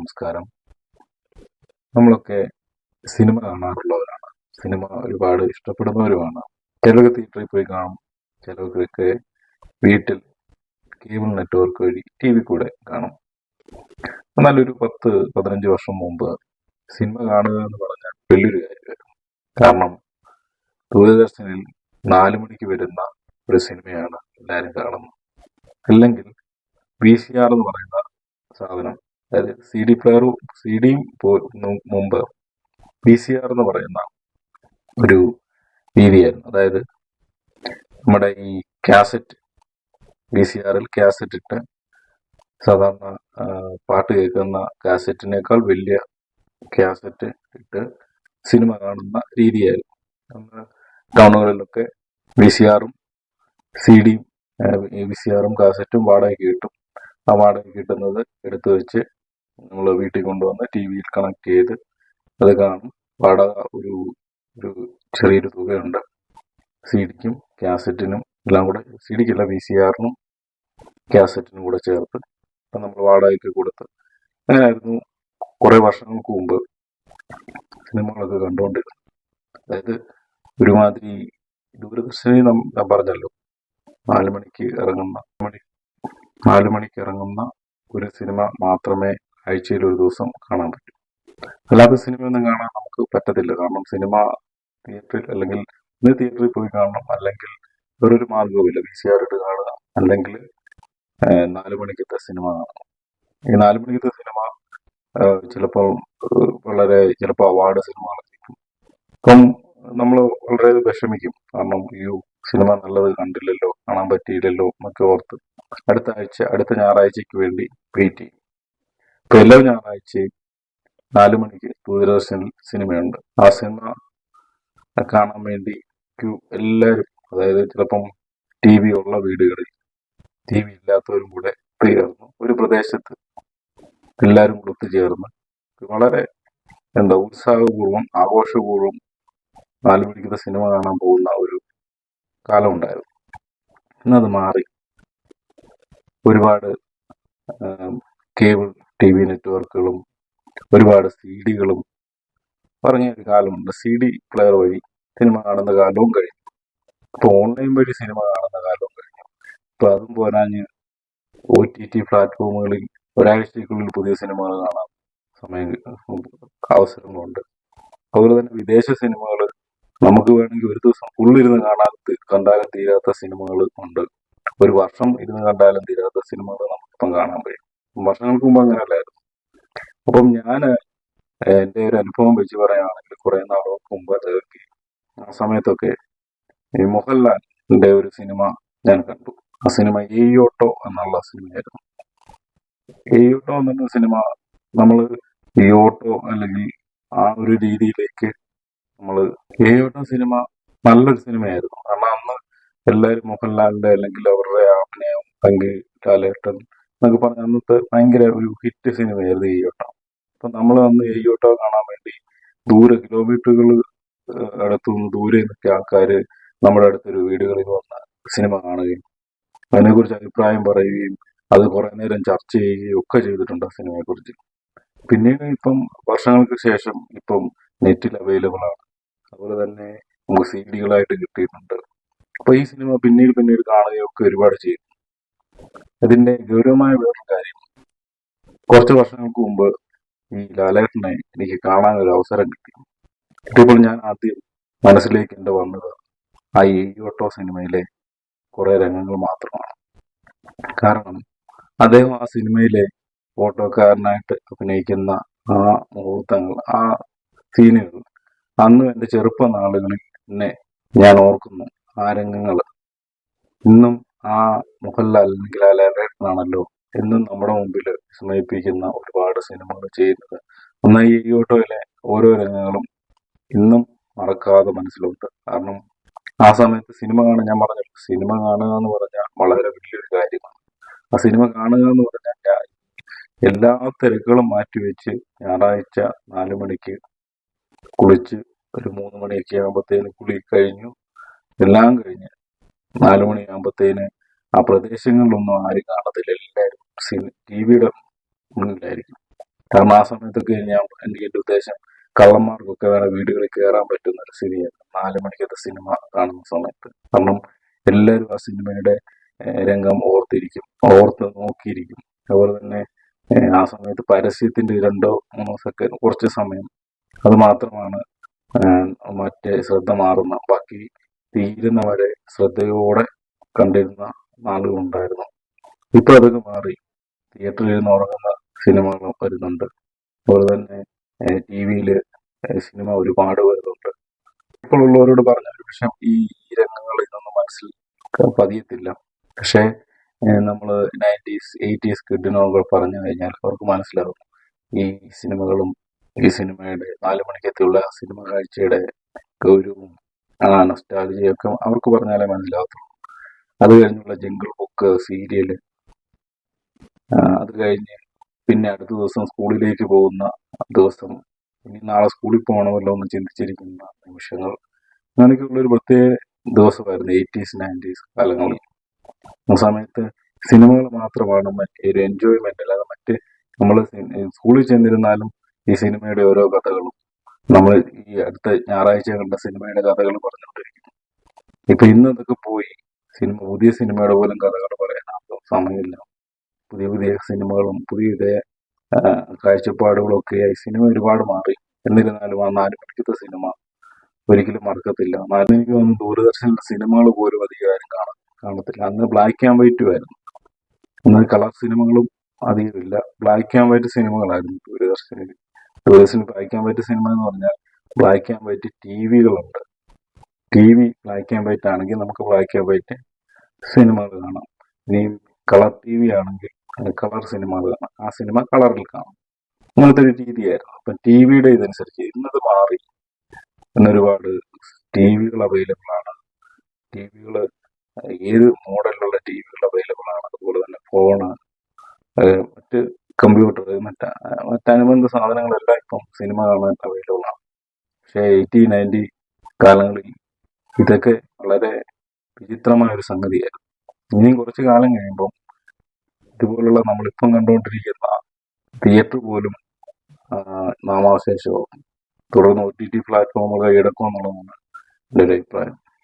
നമസ്കാരം. നമ്മളൊക്കെ cinema കാണാറുള്ളവരാണ്. Cinema ഒരുപാട് ഇഷ്ടപ്പെടുന്നവരുമാണ്. ചിലർക്ക് തിയേറ്ററിൽ പോയി കാണും. ചിലർക്കൊക്കെ വീട്ടിൽ കേബിൾ നെറ്റ്വർക്ക് വഴി ടി വി കൂടെ കാണും. എന്നാൽ ഒരു പത്ത് പതിനഞ്ച് വർഷം മുമ്പ് സിനിമ കാണുക എന്ന് പറഞ്ഞാൽ വലിയൊരു കാര്യമായിരുന്നു. കാരണം ദൂരദർശനിൽ നാല് മണിക്ക് വരുന്ന ഒരു സിനിമയാണ് എല്ലാവരും കാണുന്നത്. അല്ലെങ്കിൽ വി സി ആർ എന്ന് പറയുന്ന സാധനം അതായത് സി ഡി പ്ലെയറും സി ഡിയും മുമ്പ് ബി സി ആർ എന്ന് പറയുന്ന ഒരു രീതിയായിരുന്നു. അതായത് നമ്മുടെ ഈ കാസറ്റ് ബി സി ആറിൽ കാസറ്റ് ഇട്ട് സാധാരണ പാട്ട് കേൾക്കുന്ന കാസറ്റിനേക്കാൾ വലിയ കാസറ്റ് ഇട്ട് സിനിമ കാണുന്ന രീതിയായിരുന്നു. നമ്മൾ ടൗണുകളിലൊക്കെ വി സി ആറും സി ഡിയും വി സി ആറും കാസറ്റും വാടകയ്ക്ക് കിട്ടും. ആ വാടകയ്ക്ക് കിട്ടുന്നത് എടുത്തു വെച്ച് നമ്മൾ വീട്ടിൽ കൊണ്ടുവന്ന് ടി വിയിൽ കണക്ട് ചെയ്ത് അത് കാണും. വാടക ഒരു ഒരു ചെറിയൊരു തുകയുണ്ട്. സി ഡിക്കും കാസറ്റിനും എല്ലാം കൂടെ സി ഡിക്കല്ല വി സി ആറിനും കാസറ്റിനും കൂടെ ചേർത്ത് അപ്പം നമ്മൾ വാടകയ്ക്ക് കൊടുത്ത് അങ്ങനെയായിരുന്നു കുറേ വർഷങ്ങൾക്ക് മുമ്പ് സിനിമകളൊക്കെ കണ്ടുകൊണ്ടിരുന്നത്. അതായത് ഒരുമാതിരി ദൂരദർശനി ഞാൻ പറഞ്ഞല്ലോ നാല് മണിക്ക് ഇറങ്ങുന്ന മണി മണിക്ക് ഇറങ്ങുന്ന ഒരു സിനിമ മാത്രമേ ആഴ്ചയിൽ ഒരു ദിവസം കാണാൻ പറ്റും. അല്ലാതെ സിനിമയൊന്നും കാണാൻ നമുക്ക് പറ്റത്തില്ല. കാരണം സിനിമ തിയേറ്ററിൽ അല്ലെങ്കിൽ ഇന്ന് തിയേറ്ററിൽ പോയി കാണണം. അല്ലെങ്കിൽ വേറൊരു മാർഗവുമില്ല വി സി ആർ ഇട്ട് കാണുക. അല്ലെങ്കിൽ നാല് മണിക്കത്തെ സിനിമ. കാണണം ഈ നാല് മണിക്കത്തെ സിനിമ ചിലപ്പോൾ വളരെ ചിലപ്പോൾ അവാർഡ് സിനിമകളായിരിക്കും അപ്പം നമ്മൾ വളരെ വിഷമിക്കും. കാരണം ഈ സിനിമ നല്ലത് കണ്ടില്ലല്ലോ കാണാൻ പറ്റിയില്ലല്ലോ എന്നൊക്കെ ഓർത്ത് അടുത്ത ആഴ്ച അടുത്ത ഞായറാഴ്ചയ്ക്ക് വേണ്ടി വെയിറ്റ് ചെയ്യും ഇപ്പൊ എല്ലാ ഞായറാഴ്ചയും നാലു മണിക്ക് ദൂരദർശനിൽ സിനിമയുണ്ട്. ആ സിനിമ കാണാൻ വേണ്ടി എല്ലാവരും അതായത് ചിലപ്പം ടി വി ഉള്ള വീടുകളിൽ ടി വി ഇല്ലാത്തവരും കൂടെ ചേർന്നു ഒരു പ്രദേശത്ത് എല്ലാവരും കൂടെ ഒത്തുചേർന്ന് വളരെ എന്താ ഉത്സാഹപൂർവം ആഘോഷപൂർവം നാലു മണിക്കത്തെ സിനിമ കാണാൻ പോകുന്ന ഒരു കാലം ഉണ്ടായിരുന്നു ഇന്നത് മാറി ഒരുപാട് കേബിൾ ടി വി നെറ്റ്വർക്കുകളും ഒരുപാട് സി ഡികളും പറഞ്ഞ ഒരു കാലമുണ്ട്. സി ഡി പ്ലെയർ വഴി സിനിമ കാണുന്ന കാലവും കഴിഞ്ഞു. അപ്പോൾ ഓൺലൈൻ വഴി സിനിമ കാണുന്ന കാലവും കഴിഞ്ഞു. ഇപ്പൊ അതും പോരാഞ്ഞ് ഒ ടി ടി പ്ലാറ്റ്ഫോമുകളിൽ ഒരാഴ്ചയ്ക്കുള്ളിൽ പുതിയ സിനിമകൾ കാണാൻ സമയം അവസരങ്ങളുണ്ട്. അതുപോലെ തന്നെ വിദേശ സിനിമകൾ നമുക്ക് വേണമെങ്കിൽ ഒരു ദിവസം ഉള്ളിരുന്ന് കാണാൻ കണ്ടാലും തീരാത്ത സിനിമകൾ ഉണ്ട്. ഒരു വർഷം ഇരുന്ന് കണ്ടാലും തീരാത്ത സിനിമകൾ നമുക്കിപ്പം കാണാൻ കഴിയും. വർഷങ്ങൾക്ക് മുമ്പ് അങ്ങനെ അല്ലായിരുന്നു അപ്പം ഞാൻ എന്റെ ഒരു അനുഭവം വെച്ച് പറയുകയാണെങ്കിൽ കുറെ നാളുകൾക്ക് മുമ്പ് അതൊക്കെ ആ സമയത്തൊക്കെ ഈ മോഹൻലാലിന്റെ ഒരു സിനിമ ഞാൻ കണ്ടു. ആ സിനിമ എയ്യോട്ടോ എന്നുള്ള സിനിമയായിരുന്നു. ഈ എന്നുള്ള എന്ന സിനിമ നമ്മൾ ഈ ഓട്ടോ അല്ലെങ്കിൽ ആ ഒരു രീതിയിലേക്ക് നമ്മൾ എയ്യോട്ടോ സിനിമ നല്ലൊരു സിനിമയായിരുന്നു. കാരണം അന്ന് എല്ലാവരും മോഹൻലാലിന്റെ അല്ലെങ്കിൽ അവരുടെ അഭിനയം പങ്ക് ലാലേട്ടൻ എന്നൊക്കെ പറഞ്ഞ അന്നത്തെ ഭയങ്കര ഒരു ഹിറ്റ് സിനിമയായിരുന്നു ഓട്ടം അപ്പൊ നമ്മൾ അന്ന് ഈ കാണാൻ വേണ്ടി ദൂരെ കിലോമീറ്ററുകൾ അടുത്തുനിന്ന് ദൂരെ നിന്നൊക്കെ ആൾക്കാർ നമ്മുടെ അടുത്തൊരു വീടുകളിൽ വന്ന് സിനിമ കാണുകയും അതിനെക്കുറിച്ച് അഭിപ്രായം പറയുകയും അത് കുറെ നേരം ചർച്ച ചെയ്യുകയും ഒക്കെ ചെയ്തിട്ടുണ്ട് ആ സിനിമയെ കുറിച്ച് പിന്നീട് ഇപ്പം വർഷങ്ങൾക്ക് ശേഷം ഇപ്പം നെറ്റിൽ അവൈലബിൾ ആണ്. അതുപോലെ തന്നെ നമുക്ക് സി ഡികളായിട്ട് കിട്ടിയിട്ടുണ്ട്. അപ്പൊ ഈ സിനിമ പിന്നീട് പിന്നീട് കാണുകയൊക്കെ ഒരുപാട് ചെയ്തു. ഇതിന്റെ ഗൗരവമായ വേറൊരു കാര്യം. കുറച്ച് വർഷങ്ങൾക്ക് മുമ്പ് ഈ ലാലേട്ടനെ എനിക്ക് കാണാൻ ഒരു അവസരം കിട്ടി. കിട്ടിയപ്പോൾ ഞാൻ ആദ്യം മനസ്സിലേക്ക് എന്റെ വന്നത് ആ ഏയോട്ടോ സിനിമയിലെ കുറെ രംഗങ്ങൾ മാത്രമാണ്. കാരണം അദ്ദേഹം ആ സിനിമയിലെ ഓട്ടോക്കാരനായിട്ട് അഭിനയിക്കുന്ന ആ മുഹൂർത്തങ്ങൾ ആ സീനുകൾ അന്നും എന്റെ ചെറുപ്പ നാളുകളിൽ എന്നെ ഞാൻ ഓർക്കുന്നു. ആ രംഗങ്ങൾ ഇന്നും ആ മോഹൻലാൽ അല്ലെങ്കിൽ ആ ലാലേട്ടനാണല്ലോ എന്നും നമ്മുടെ മുമ്പിൽ വിസ്മയിപ്പിക്കുന്ന ഒരുപാട് സിനിമകൾ ചെയ്യുന്നത്. എന്നാൽ ഈ ഓട്ടോയിലെ ഓരോ രംഗങ്ങളും ഇന്നും മറക്കാതെ മനസ്സിലുണ്ട്. കാരണം ആ സമയത്ത് സിനിമ കാണാൻ ഞാൻ പറഞ്ഞല്ലോ സിനിമ കാണുക എന്ന് പറഞ്ഞാൽ വളരെ വലിയൊരു കാര്യമാണ്. ആ സിനിമ കാണുക എന്ന് പറഞ്ഞാൽ ഞാൻ എല്ലാ തിരക്കുകളും മാറ്റിവെച്ച് ഞായറാഴ്ച നാല് മണിക്ക് കുളിച്ച് ഒരു മൂന്ന് മണിയൊക്കെ ആകുമ്പോഴത്തേന് കുളി കഴിഞ്ഞു. എല്ലാം കഴിഞ്ഞ് നാല് മണിയാകുമ്പോഴത്തേന് ആ പ്രദേശങ്ങളിലൊന്നും ആരും കാണത്തില്ല. എല്ലാവരും ടി വിയുടെ മുന്നിലായിരിക്കും. കാരണം ആ സമയത്തൊക്കെ ഞാൻ എനിക്ക് എന്റെ ഉദ്ദേശം കള്ളന്മാർക്കൊക്കെ വേറെ വീടുകളിൽ കയറാൻ പറ്റുന്ന ഒരു സ്ഥിതിയായിരുന്നു നാല് മണിക്കത്തെ സിനിമ കാണുന്ന സമയത്ത്. കാരണം എല്ലാവരും ആ സിനിമയുടെ രംഗം ഓർത്തിരിക്കും. ഓർത്ത് നോക്കിയിരിക്കും. അതുപോലെ തന്നെ ആ സമയത്ത് പരസ്യത്തിന്റെ രണ്ടോ മൂന്നോ സെക്കൻഡ് കുറച്ച് സമയം അത് മാത്രമാണ് മറ്റേ ശ്രദ്ധ മാറുന്ന. ബാക്കി തീരുന്നവരെ ശ്രദ്ധയോടെ കണ്ടിരുന്ന നാളുകളുണ്ടായിരുന്നു ഇപ്പൊ അതൊക്കെ മാറി. തിയേറ്ററിൽ ഇരുന്ന് ഉറങ്ങുന്ന സിനിമകൾ വരുന്നുണ്ട്. അതുപോലെ തന്നെ ടി വിയിൽ സിനിമ ഒരുപാട് വരുന്നുണ്ട്. ഇപ്പോൾ ഉള്ളവരോട് പറഞ്ഞ ഒരു വിഷയം ഈ രംഗങ്ങളിൽ നിന്നും മനസ്സിൽ പതിയത്തില്ല. പക്ഷേ നമ്മൾ നയന്റീസ് എയ്റ്റീസ് കിഡിനോകൾ പറഞ്ഞു കഴിഞ്ഞാൽ അവർക്ക് മനസ്സിലാവും. ഈ സിനിമകളും ഈ സിനിമയുടെ നാല് മണിക്കെത്തിയുള്ള സിനിമ കാഴ്ചയുടെ ഗൗരവവും ആ നൊസ്റ്റാലജിയൊക്കെ അവർക്ക് പറഞ്ഞാലേ മനസ്സിലാവത്തുള്ളൂ. അത് കഴിഞ്ഞുള്ള ജംഗിൾ ബുക്ക് സീരിയൽ അത് കഴിഞ്ഞ് പിന്നെ അടുത്ത ദിവസം സ്കൂളിലേക്ക് പോകുന്ന ദിവസം ഇനി നാളെ സ്കൂളിൽ പോകണമല്ലോ എന്ന് ചിന്തിച്ചിരിക്കുന്ന നിമിഷങ്ങൾ. അങ്ങനെയൊക്കെയുള്ള ഒരു പ്രത്യേക ദിവസമായിരുന്നു എയ്റ്റീസ് നയന്റീസ് കാലങ്ങളിൽ. ആ സമയത്ത് സിനിമകൾ മാത്രമാണ് മറ്റേ ഒരു എൻജോയ്മെന്റ് അല്ലാതെ മറ്റ് നമ്മൾ സ്കൂളിൽ ചെന്നിരുന്നാലും ഈ സിനിമയുടെ ഓരോ കഥകളും നമ്മൾ ഈ അടുത്ത ഞായറാഴ്ച കണ്ട സിനിമയുടെ കഥകൾ പറഞ്ഞുകൊണ്ടിരിക്കുന്നു. ഇപ്പൊ ഇന്ന് അതൊക്കെ പോയി സിനിമ പുതിയ സിനിമയുടെ പോലും കഥകൾ പറയാൻ സമയമില്ല. പുതിയ പുതിയ സിനിമകളും പുതിയ പുതിയ കാഴ്ചപ്പാടുകളും ഒക്കെയായി സിനിമ ഒരുപാട് മാറി. എന്നിരുന്നാലും ആ നാല് മണിക്കത്തെ സിനിമ ഒരിക്കലും മറക്കത്തില്ല. എന്നാലും എനിക്ക് തോന്നുന്നു ദൂരദർശനിലെ സിനിമകൾ പോലും അധികം ആരും കാണ കാണത്തില്ല. അന്ന് ബ്ലാക്ക് ആൻഡ് വൈറ്റ് ആയിരുന്നു. അന്ന് കളർ സിനിമകളും അധികമില്ല ബ്ലാക്ക് ആൻഡ് വൈറ്റ് സിനിമകളായിരുന്നു ദൂരദർശനിൽ ദൂരദർശനിൽ ബ്ലാക്ക് ആൻഡ് വൈറ്റ് സിനിമ എന്ന് പറഞ്ഞാൽ black and white T വികളുണ്ട്. T V black and white ആണെങ്കിൽ നമുക്ക് ബ്ലാക്ക് ആൻഡ് വൈറ്റ് സിനിമകൾ കാണാം. ഇനി കളർ ടി വി ആണെങ്കിൽ കളർ സിനിമകൾ കാണാം. ആ സിനിമ കളറിൽ കാണാം. അങ്ങനത്തെ ഒരു രീതിയായിരുന്നു. അപ്പം ടി വിയുടെ ഇതനുസരിച്ച് ഇന്നത് മാറി ഇന്നൊരുപാട് ടി വികൾ അവൈലബിൾ ആണ്. ടി വികൾ ഏത് മോഡലിലുള്ള ടി വികൾ അവൈലബിൾ ആണ്? അതുപോലെ തന്നെ ഫോണ് മറ്റ് കമ്പ്യൂട്ടർ മറ്റ് മറ്റനുബന്ധ സാധനങ്ങൾ സിനിമ കാണാൻ അവൈലബിൾ ആണ്. പക്ഷേ എയ്റ്റി നയന്റി കാലങ്ങളിൽ ഇതൊക്കെ വളരെ വിചിത്രമായ ഒരു സംഗതിയായിരുന്നു. ഇനിയും കുറച്ച് കാലം കഴിയുമ്പം ഇതുപോലുള്ള നമ്മളിപ്പം കണ്ടുകൊണ്ടിരിക്കുന്ന തിയേറ്റർ പോലും നാമാവശേഷവും തുടർന്ന് ഒ ടി ടി പ്ലാറ്റ്ഫോമുകൾ കൈയടക്കും എന്നുള്ളതാണ് എന്റെ ഒരു അഭിപ്രായം.